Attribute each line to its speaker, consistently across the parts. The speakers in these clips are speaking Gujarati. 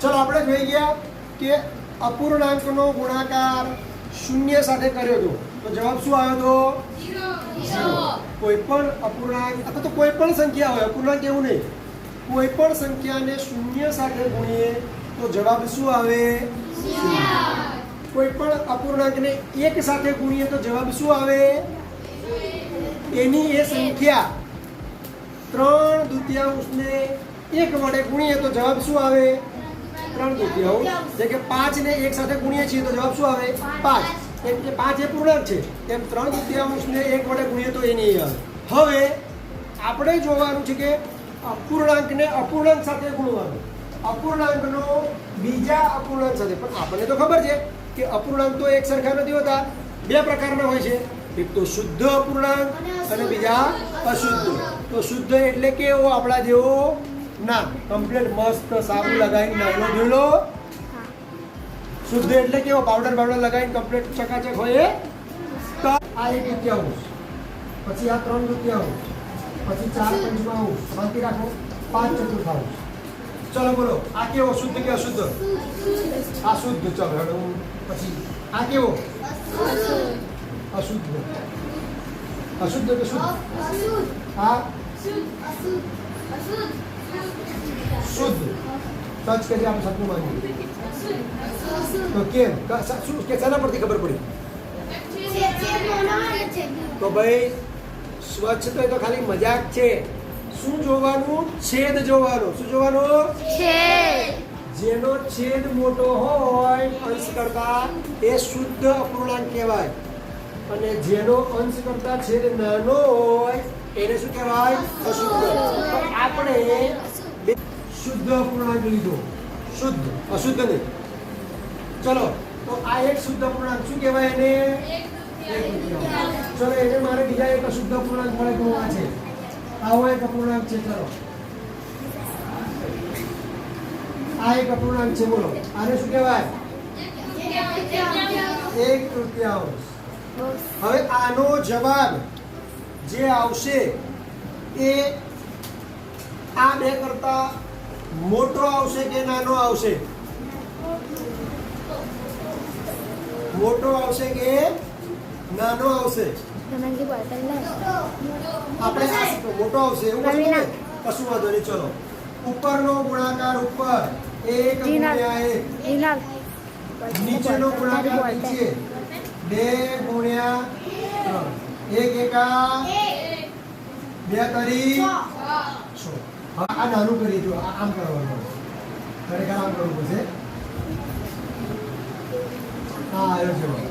Speaker 1: ચલો આપણે જોઈ ગયા કે અપૂર્ણાંકનો ગુણાકાર શૂન્ય સાથે કર્યો હતો. તો જવાબ શું આવ્યો હતો? કોઈ પણ અપૂર્ણાંક અથવા તો કોઈ પણ સંખ્યા હોય અપૂર્ણાંક એવું નહીં. કોઈ પણ સંખ્યાને શૂન્ય સાથે ગુણીએ તો જવાબ શું આવે? કોઈ પણ અપૂર્ણાંકને એક સાથે ગુણીએ તો જવાબ શું આવે? એની એ સંખ્યા ત્રણ દુત્યાંશને એક વડે ગુણીએ તો જવાબ શું આવે? ત્રણ દુત્યાંશ જે કે પાંચ ને એક સાથે ગુણીએ છીએ, તો જવાબ શું આવે? પાંચ. એમ કે પાંચ એ પૂર્ણાંક છે. તેમ ત્રણ દુત્યાંશને એક વડે ગુણીએ તો એ નહીં આવે. હવે આપણે જોવાનું છે કે અપૂર્ણાંકને અપૂર્ણાંક સાથે ગુણવાનું. અપૂર્ણાંકનો બીજા અપૂર્ણાંક સાથે. પણ આપણને તો ખબર છે કે અપૂર્ણાંક તો એક સરખા નથી હોતા. બે પ્રકારના હોય છે. એક તો શુદ્ધ અપૂર્ણાંક અને બીજા અશુદ્ધ. તો શુદ્ધ એટલે કેવો આપણા જેવો ના કમ્પ્લીટ મસ્ત સાબુ લગાવીને નાનો ધોઈલો શુદ્ધ એટલે કેવો? પાવડર પાવડર લગાવીને કમ્પ્લીટ ચકાચક હોય? તો આ એક દુત્યાંશ પછી આ ત્રણ દુત્યાંશ પછી ચાર પંચમાંશ બાકી રાખો પાંચ ચતુર્થાંશ ચલો બોલો આ કેવો? શુદ્ધ કે અશુદ્ધ? આ શુદ્ધ ચલો હેડો. પછી આ કેવો? અશુદ્ધ. અશુદ્ધ કે શુદ્ધ? આ શુદ્ધ સચ કે આપણે સતનું માનીએ તો કેમ? શું કે શેના પરથી ખબર પડી? તો ભાઈ સ્વચ્છ તો એ તો ખાલી મજાક છે. શું જોવાનું? છેદ જોવાનું. શું જોવાનું? જેનો છેદ મોટો હોય અંશ કરતા એ શુદ્ધ અપૂર્ણાંક કહેવાય. અને જેનો અંશ કરતા છેદ નાનો હોય એને શું કહેવાય? અશુદ્ધ. આપણે શુદ્ધ અપૂર્ણાંક લીધો. શુદ્ધ. અશુદ્ધ નહીં. ચલો, તો આ એક શુદ્ધ અપૂર્ણાંક શું કહેવાય એને? ચલો, એને મારે બીજા એક અશુદ્ધ અપૂર્ણાંક મળે તો આ છે. આવો એક અપૂર્ણાંક છે, ચલો. આ એક અપૂર્ણાંક છે, બોલો. આને શું કહેવાય? એક તૃતીયાંશ હવે આનો જવાબ જે આવશે એ આ બે કરતા મોટો આવશે કે નાનો આવશે? મોટો આવશે કે નાનો આવશે? આપણે મોટો આવશે એવું કશું વાંધો નહીં. ચલો. ઉપરનો ગુણાકાર ઉપર એક ગુણ્યા એક. નીચેનો ગુણાકાર નીચે. બે ગુણ્યા ત્રણ. એક એકા બે તરી છ. આ નાનું કરી દો આમ કરવાનું ખરેખર આમ કરવું પડશે. હા આવ્યો જવાબ.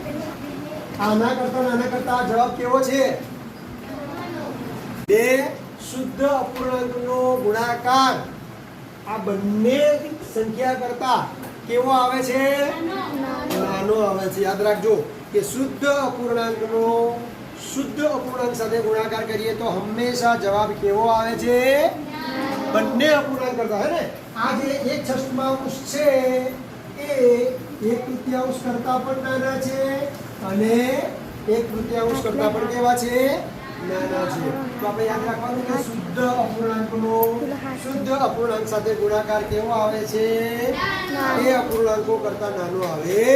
Speaker 1: આના કરતા નાના કરતા જવાબ કેવો છે? બે શુદ્ધ અપૂર્ણાંકનો ગુણાકાર. આ બંને સંખ્યા કરતા કેવો આવે છે? નાનો આવે છે. યાદ રાખજો કે શુદ્ધ અપૂર્ણાંકનો શુદ્ધ અપૂર્ણાંક સાથે ગુણાકાર કરીએ તો હંમેશા જવાબ કેવો આવે છે? બંને અપૂર્ણાંક કરતા, હે ને? આ જે એક છઠ્ઠાંશ છે. એ એક તૃતીયાંશ કરતા પણ નાના છે અને એક તૃતીયાંશ કરતા પણ કેવા છે? નાના છે. તો આપણે યાદ રાખવાનું કે શુદ્ધ અપૂર્ણાંકનો શુદ્ધ અપૂર્ણાંક સાથે ગુણાકાર કેવો આવે છે? એ અપૂર્ણાંકો કરતા નાનો આવે